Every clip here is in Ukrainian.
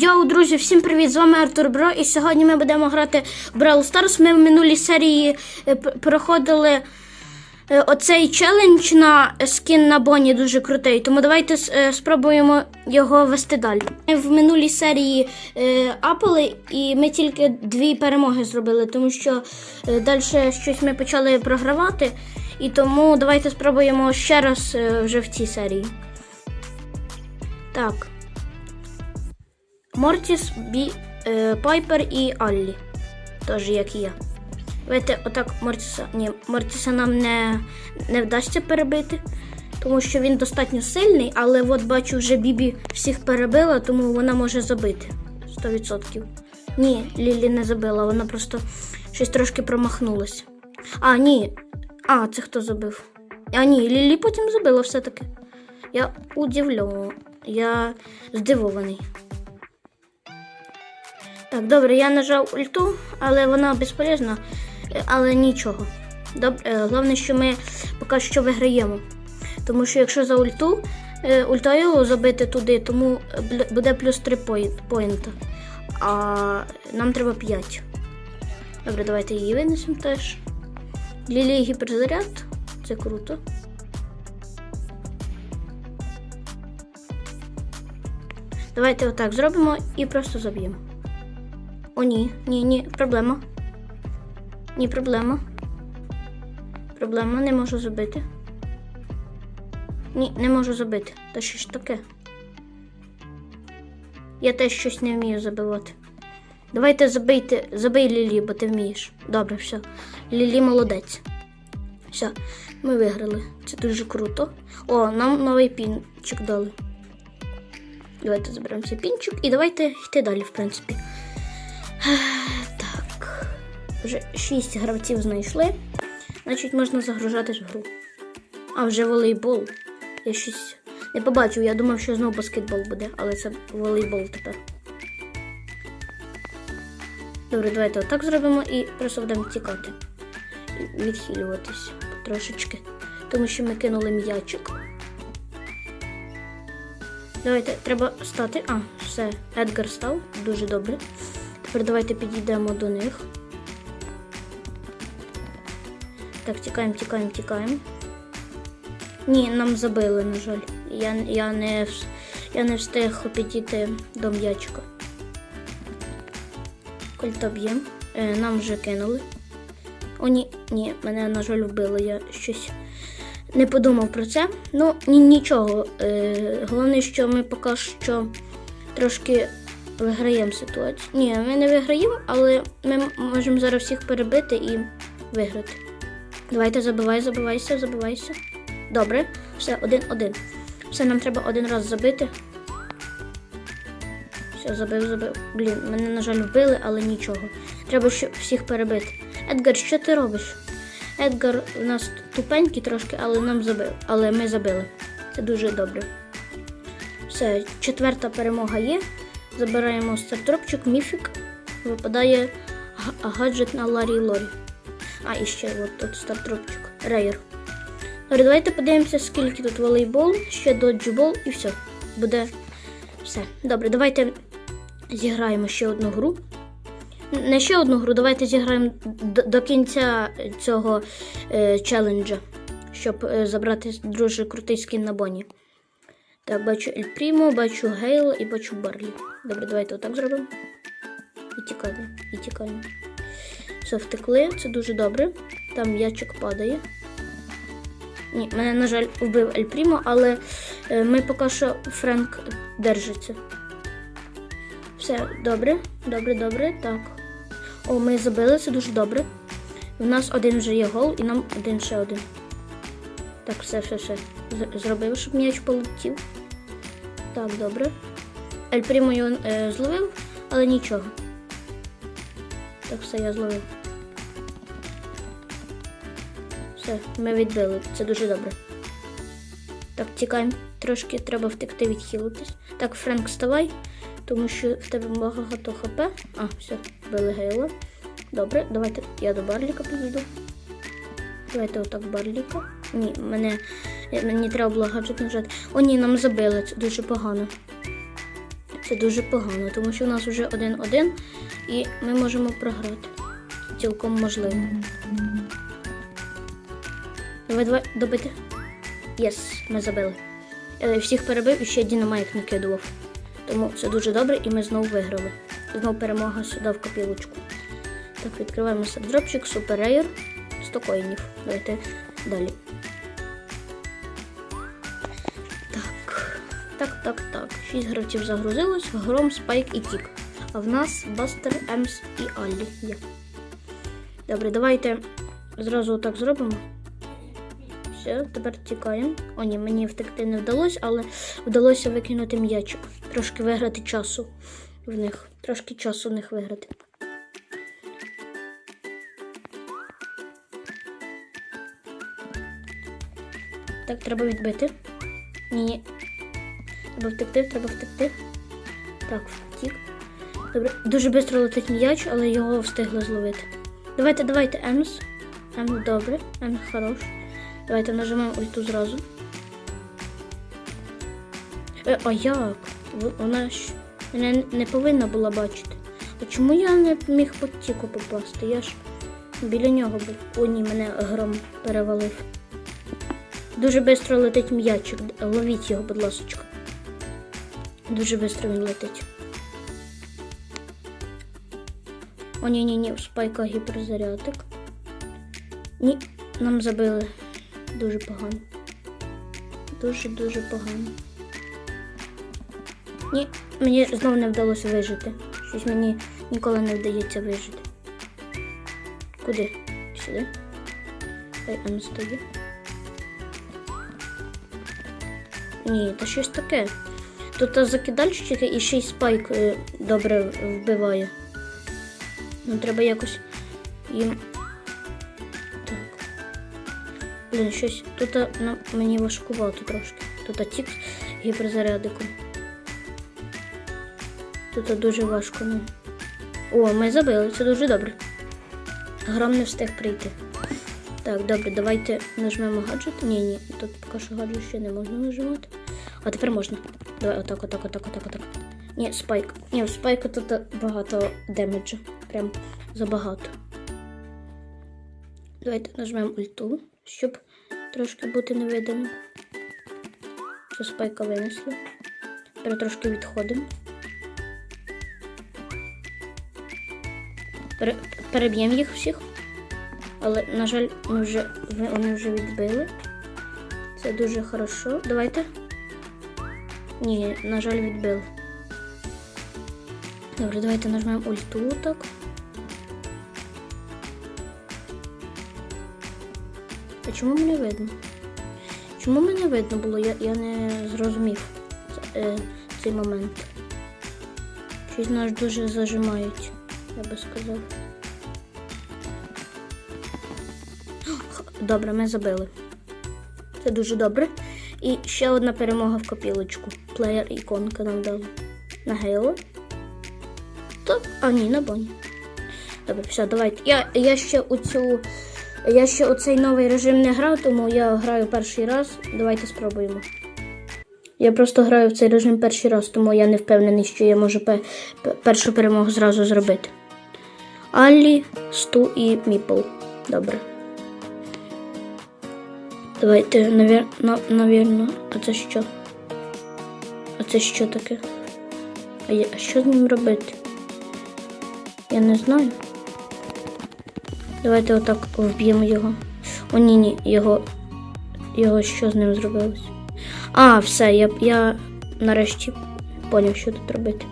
Йоу, друзі, всім привіт! З вами Артур Бро. І сьогодні ми будемо грати в Brawl Stars. Ми в минулій серії е, проходили е, оцей челендж на скін на Боні дуже крутий. Тому давайте е, спробуємо його вести далі. Ми в минулій серії апали, і ми тільки дві перемоги зробили, тому що далі щось ми почали програвати. І тому давайте спробуємо ще раз вже в цій серії. Так. Мортіс, Бі, е, Пайпер і Аллі. Теж як і я. Давайте отак Мортіса. Ні, Мортіса нам не, не вдасться перебити, тому що він достатньо сильний, але от бачу, вже Бібі всіх перебила, тому вона може забити. 100%. Ні, Лілі не забила, вона просто щось трошки промахнулася. А, ні. А, це хто забив? А, ні, Лілі потім забила все-таки. Я удивлю. Я здивований. Так, добре, я нажав ульту, але вона безполезна, Е, але нічого. Добре, е, головне, що ми поки що виграємо. Тому що якщо за ульту, е, ультою забити туди, тому буде плюс 3 поін- поінта. А нам треба 5. Добре, давайте її винесемо теж. Лілії гіперзаряд. Це круто. Давайте отак зробимо і просто заб'ємо. О, ні, ні, ні, проблема. Ні, проблема. Проблема, не можу забити. Ні, не можу забити. Та що ж таке? Я теж щось не вмію забивати. Давайте забийте, забий Лілі, бо ти вмієш. Добре, все. Лілі молодець. Все, ми виграли. Це дуже круто. О, нам новий пінчик дали. Давайте заберемо цей пінчик і давайте йти далі, в принципі. Так. Вже 6 гравців знайшли. Значить, можна загружатись в гру. А, вже волейбол. Я щось не побачив, я думав, що знову баскетбол буде, але це волейбол тепер. Добре, давайте отак зробимо і просто будемо тікати. І відхилюватись трошечки. Тому що ми кинули м'ячик. Давайте, треба стати. А, все, Едгар став. Дуже добре. Тепер давайте підійдемо до них. Так, тікаємо, тікаємо, тікаємо. Ні, нам забили, на жаль. Я, я, не, я не встиг підійти до м'ячика. Кольта б'ємо. Е, нам вже кинули. О, ні, ні, мене, на жаль, вбили. Я щось не подумав про це. Ну, ні, нічого. Е, головне, що ми поки що трошки виграємо ситуацію. Ні, ми не виграємо, але ми можемо зараз всіх перебити і виграти. Давайте забивай, забивайся, забивайся. Добре, все, один-один. Все, нам треба один раз забити. Все, забив, забив. Блін, мене, на жаль, вбили, але нічого. Треба ще всіх перебити. Едгар, що ти робиш? Едгар у нас тупенький трошки, але нам забив. Але ми забили. Це дуже добре. Все, четверта перемога є. Забираємо стартропчик, міфік. Випадає гаджет на Ларі Лорі. А, і ще от тут стартропчик. Рейер. Добре, давайте подивимося, скільки тут волейбол, ще доджбол і все. Буде все. Добре, давайте зіграємо ще одну гру. Не ще одну гру, давайте зіграємо до, до кінця цього е, челенджа, щоб е, забрати дуже крутий скін на Боні. Так, бачу Ель Прімо, бачу Гейл і бачу Барлі. Добре, давайте отак зробимо. І тікаємо, і тікаємо. Все, втекли, це дуже добре. Там м'ячик падає. Ні, мене, на жаль, вбив Ель Прімо, але е, ми поки що Френк держиться. Все, добре, добре, добре. Так. О, ми забили, це дуже добре. У нас один вже є гол, і нам один ще один. Так, все, все, все. Зробив, щоб м'яч полетів. Так, добре. Ель Прімо його е, зловив, але нічого. Так, все, я зловив. Все, ми відбили. Це дуже добре. Так, тікаємо. Трошки треба втекти відхилитись. Так, Френк, вставай, тому що в тебе багато хп. А, все, вбили Гейла. Добре, давайте я до Барліка підійду. Давайте отак Барліка. Ні, мене мені треба було гаджет нажати. О, ні, нам забили, це дуже погано. Це дуже погано, тому що у нас вже один-один, і ми можемо програти. Цілком можливо. Давай, давай, добити. Єс, ми забили. Е, Всіх перебив і ще Дінамайк накидував. Тому це дуже добре, і ми знову виграли. Знову перемога сюди в копілочку. Так, відкриваємо сабдропчик, супер рейр, 100 коїнів. Давайте далі. 6 гравців загрузилось, гром, спайк і тік. А в нас Бастер, Емс і Аллі є. Добре, давайте зразу так зробимо. Все, тепер тікаємо. О, ні, мені втекти не вдалося, але вдалося викинути м'ячик. Трошки виграти часу в них. Трошки часу в них виграти. Так, треба відбити. Ні, Треба втекти, треба втекти. Так, втік. Добре. Дуже швидко летить м'яч, але його встигли зловити. Давайте, давайте, Емс. Емс добре, Емс хорош. Давайте нажимаємо ульту зразу. Е, а як? Вона ж мене не повинна була бачити. А чому я не міг по тіку попасти? Я ж біля нього був. О, ні, мене гром перевалив. Дуже швидко летить м'ячик. Ловіть його, будь ласка. Дуже швидко він летить. О, ні, ні, ні, у спайка гіперзарядик. Ні, нам забили. Дуже погано. Дуже-дуже погано. Ні, мені знову не вдалося вижити. Щось мені ніколи не вдається вижити. Куди? Сюди. Хай М стоїть. Ні, та щось таке. Тут закидальщики і ще й спайк е, добре вбиває. Ну, треба якось їм. Так. Блін, щось тут а, на, мені важкувато трошки. Тут тік з гіперзарядиком. Тут дуже важко. Ну. О, ми забили, це дуже добре. Гром не встиг прийти. Так, добре, давайте нажмемо гаджет. Ні, ні, тут поки що гаджет ще не можна нажимати. А тепер можна. Давай отак, отак, отак, отак, отак. Ні, спайк. Ні, в спайку тут багато демеджу. Прям забагато. Давайте нажмемо ульту, щоб трошки бути невидимим. Що спайка винесли. Тепер трошки відходимо. Пере- переб'ємо їх всіх. Але, на жаль, ми вже, вони вже відбили. Це дуже хорошо. Давайте. Ні, на жаль, відбили. Добре, давайте нажмемо ульту так. А чому мене видно? Чому мене видно було? Я, я не зрозумів е, цей момент. Щось нас дуже зажимають, я би сказав. Добре, ми забили. Це дуже добре. І ще одна перемога в копілочку. Плеєр іконка нам дала. На Гейло. То, а ні, на Боні. Добре, все, давайте. Я, я ще у цю. Я ще у цей новий режим не грав, тому я граю перший раз. Давайте спробуємо. Я просто граю в цей режим перший раз, тому я не впевнений, що я можу пе- першу перемогу зразу зробити. Аллі, Сту і Міпл. Добре. Давайте, навір... на... навірно. А це що? А це що таке? А, я... а що з ним робити? Я не знаю. Давайте отак вб'ємо його. О, ні, ні, його. Його що з ним зробилось? А, все, я, я нарешті поняв, що тут робити.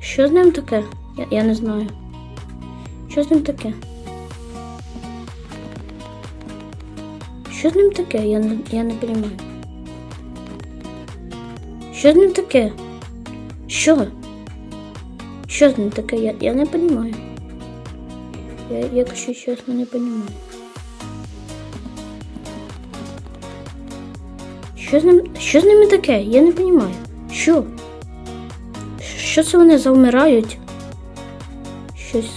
Що з ним таке? Я, я не знаю. Що з ним таке? Що з ним таке? Я не, я не розумію. Що з ним таке? Що? Що з ним таке? Я, я не розумію. Я, якщо чесно, не розумію. Що з ним? Що з ними таке? Я не розумію. Що? Що це вони завмирають? Щось.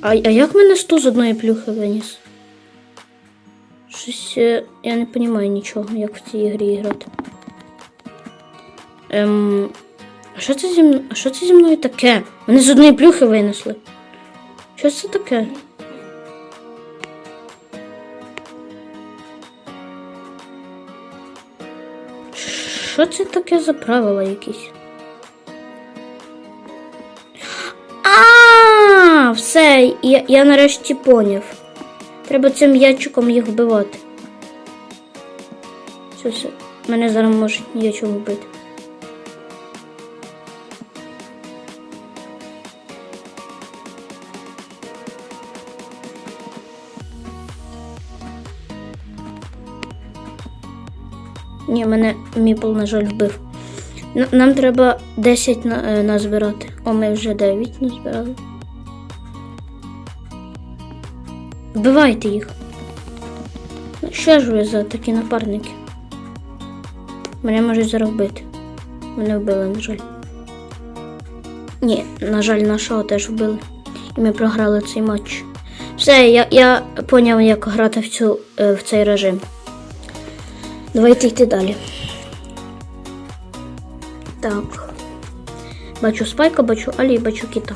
А, а як мене сту з одної плюхи виніс? Я не розумію нічого, як в цій грі грати. Ем, а що це зі мною? А що це зі мною таке? Мене з одної плюхи винесли. Що це таке? Що це таке за правила якісь? А, все, я, я нарешті поняв. Треба цим м'ячиком їх вбивати. Все, все. Мене зараз можуть нічого вбити. Ні, мене Міпл, на жаль, вбив. Нам треба 10 на, е, назбирати. О, ми вже 9 назбирали. Вбивайте їх. Що ж ви за такі напарники? Мене можуть зараз. Мене вбили, на жаль. Ні, на жаль, нашого теж вбили. І ми програли цей матч. Все, я, я поняв, як грати в, цю, е, в цей режим. Давайте йти далі. Так. Бачу спайка, бачу Алі і бачу кіта.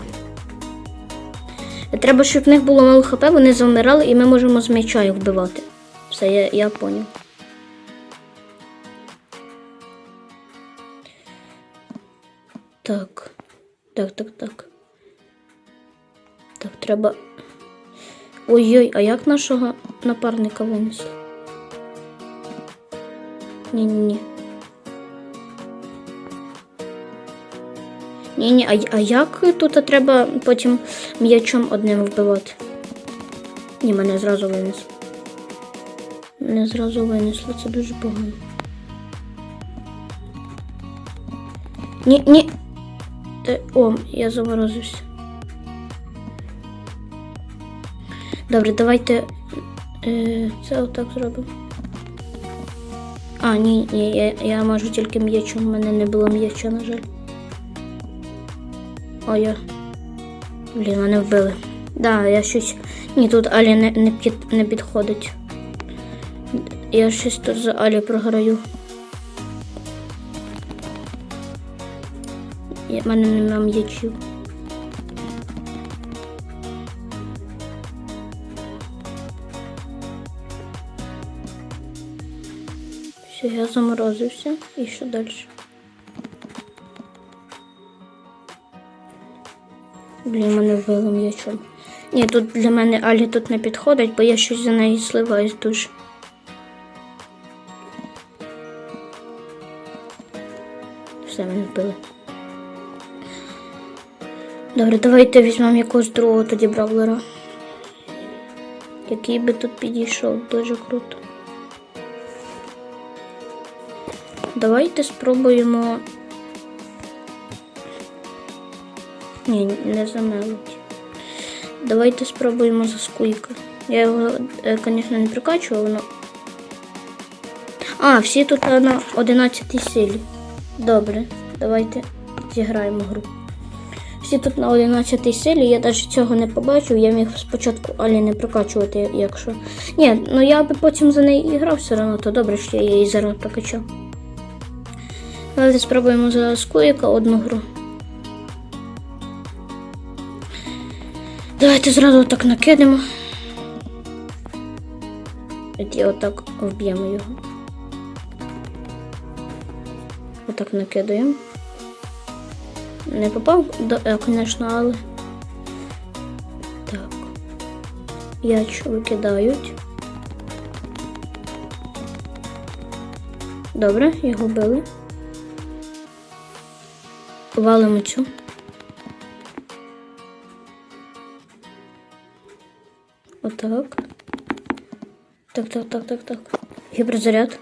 Треба, щоб в них було мало хп, вони завмирали, і ми можемо з м'яча їх вбивати. Все, я, я поняв. Так. Так, так, так. Так, треба. Ой-ой, а як нашого напарника винесли? Ні-ні-ні. Ні-ні, а, а як тут треба потім м'ячом одним вбивати? Ні, мене зразу винесли. Мене зразу винесли, це дуже погано. Ні, ні. Е, О, я заморозився. Добре, давайте е, це отак зробимо. А, ні, ні, я, я можу тільки м'ячом, у мене не було м'яча, на жаль. О, я. Блін, мене вбили. Да, я щось. Ні, тут Алі не, не, під, не підходить. Я щось тут за Алі програю. В мене немає м'ячів. Все, я заморозився. І що далі? Блін, мене вбили м'ячом. Ні, тут для мене Алі тут не підходить, бо я щось за неї сливаюсь дуже. Все, мене вбили. Добре, давайте візьмемо якогось другого тоді бравлера. Який би тут підійшов, дуже круто. Давайте спробуємо. Ні, не замелить. Давайте спробуємо за скуйка. Я його, звісно, не прикачував, але. А, всі тут на 11 силі. Добре, давайте зіграємо гру. Всі тут на 11 силі, я навіть цього не побачив, я міг спочатку Алі не прокачувати, якщо. Ні, ну я би потім за неї і грав все одно, то добре, що я її зараз прокачав. Давайте спробуємо за скуїка одну гру. Давайте зразу так накидемо. Тоді отак вб'ємо його. Отак накидаємо. Не попав, звісно, але. Так. Яч викидають. Добре, його били. Валимо цю. Отак. Так, так, так, так, так. Гіперзаряд.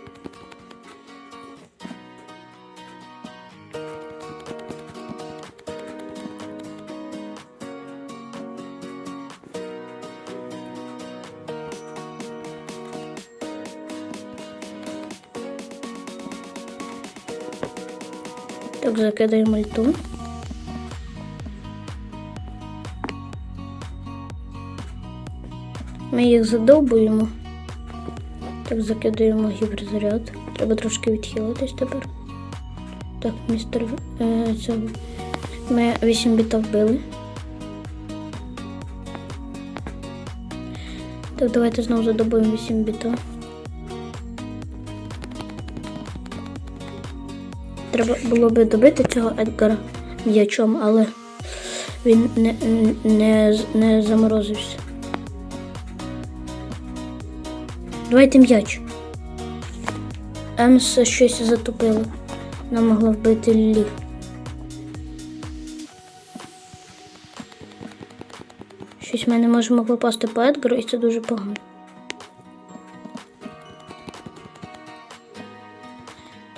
Закидаємо альту. Ми їх задовбуємо. Так, закидаємо гіперзаряд. Треба трошки відхилитись тепер. Так, містер. Е, це, ми 8 біта вбили. Так, давайте знову задобуємо 8 біта. Треба було би добити цього Едгара м'ячом, але він не, не, не заморозився. Давайте м'яч. Емс щось затопило. Нам могла вбити Лілі. Щось ми не можемо попасти по Едгару, і це дуже погано.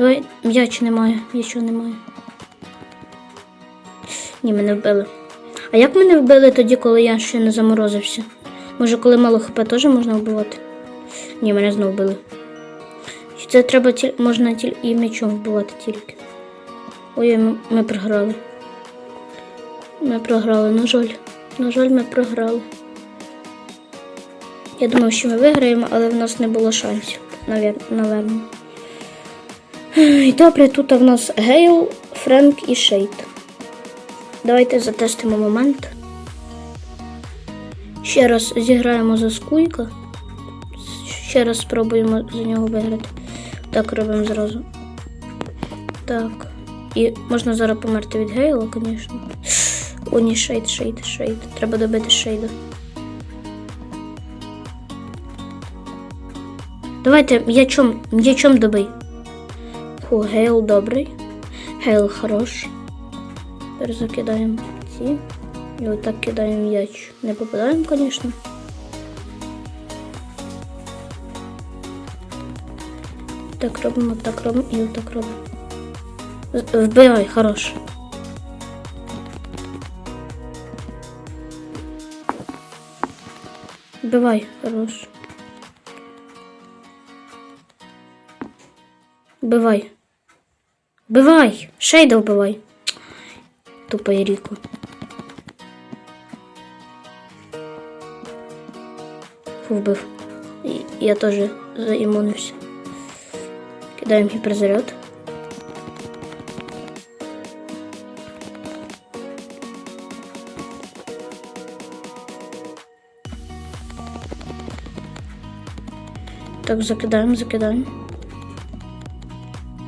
Давай, м'яч немає, м'яча немає. Ні, мене вбили. А як мене вбили тоді, коли я ще не заморозився? Може, коли мало хп теж можна вбивати? Ні, мене знову вбили. Це треба ті... можна ті... і м'ячом вбивати тільки. Ой, ми, ми програли. Ми програли, на жаль. На жаль, ми програли. Я думав, що ми виграємо, але в нас не було шансів. Навер... Наверно. І добре, тут в нас Гейл, Френк і Шейд. Давайте затестимо момент. Ще раз зіграємо за скуйка. Ще раз спробуємо за нього виграти. Так робимо зразу. Так. І можна зараз померти від Гейла, звісно. О, ні, шейд, шейд, шейд. Треба добити шейда. Давайте м'ячом, м'ячом добий. Фу, Гейл добрий. Гейл хорош. Тепер закидаємо ці. І отак кидаємо м'яч. Не попадаємо, звісно. Так робимо, так робимо і отак робимо. Вбивай, хорош. Вбивай, хорош. Вбивай. Вбивай! Шейда вбивай. Тупо Ріко. Фу, вбив. Я теж заімунився. Кидаємо гіперзаряд. Так, закидаємо, закидаємо.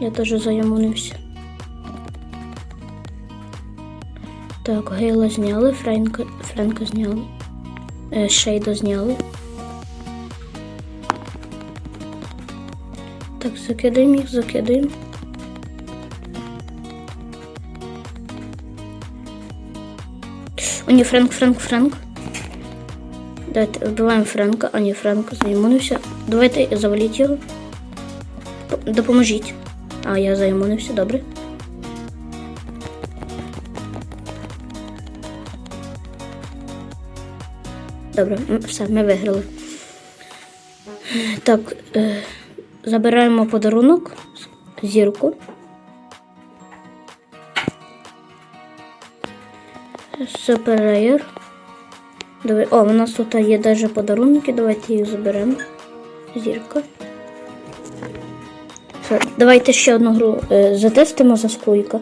Я теж заімунився. Так, Гейла зняли, Френка, Френка зняли. Е, Шейда зняли. Так, закидаємо їх, закидаємо. О, ні, Френк, Френк, Френк. Давайте вбиваємо Френка, а ні, Френк заімунився. Давайте заваліть його. Допоможіть. А, я заімунився, добре. Добре, все, ми виграли. Так, е, забираємо подарунок, зірку. Суперейр. Давай. О, у нас тут є навіть подарунки, давайте їх заберемо. Зірка. Давайте ще одну гру е, затестимо за скуйка.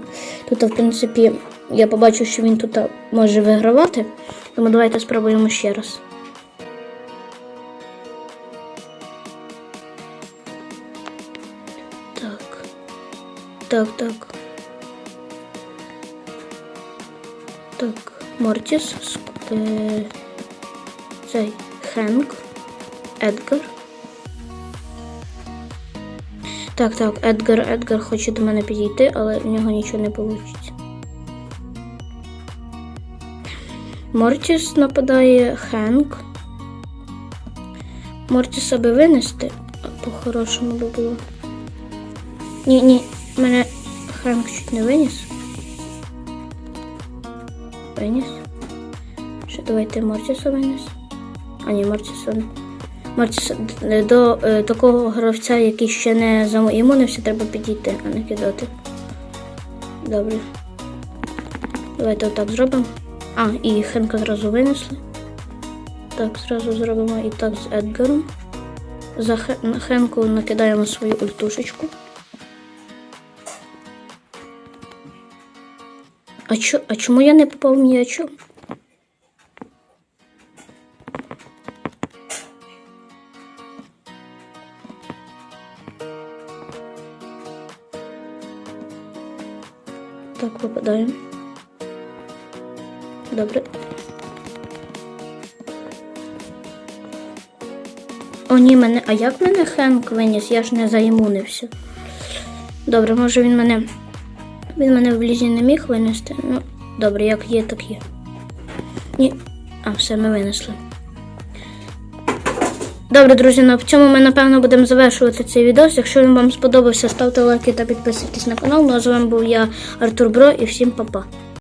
Тут, в принципі, я побачу, що він тут може вигравати. Тому давайте спробуємо ще раз. Так. Так, так. Так, Мортіс. Е, цей Хенк. Едгар. Так, так, Едгар, Едгар хоче до мене підійти, але в нього нічого не вийде. Мортіс нападає Хенк. Мортіса би винести, по-хорошому би було. Ні, ні, мене Хенк чуть не виніс. Виніс. Ще давайте Мортіса виніс. А ні, Мортіса. не- Мортіса до е, такого гравця, який ще не заімунився, треба підійти, а не кидати. Добре. Давайте отак зробимо. А, і Хенка зразу винесли. Так, зразу зробимо і так з Едгаром. За Хенку накидаємо свою ультушечку. А, чо, а чому я не попав в Так, попадаємо. Добре. О, ні, мене. А як мене Хенк виніс? Я ж не заімунився. Добре, може він мене. Він мене в лізі не міг винести. Ну, добре, як є, так є. Ні. А, все, ми винесли. Добре, друзі, на цьому ми напевно будемо завершувати цей відео. Якщо він вам сподобався, ставте лайки та підписуйтесь на канал. Ну а з вами був я, Артур Бро, і всім па-па.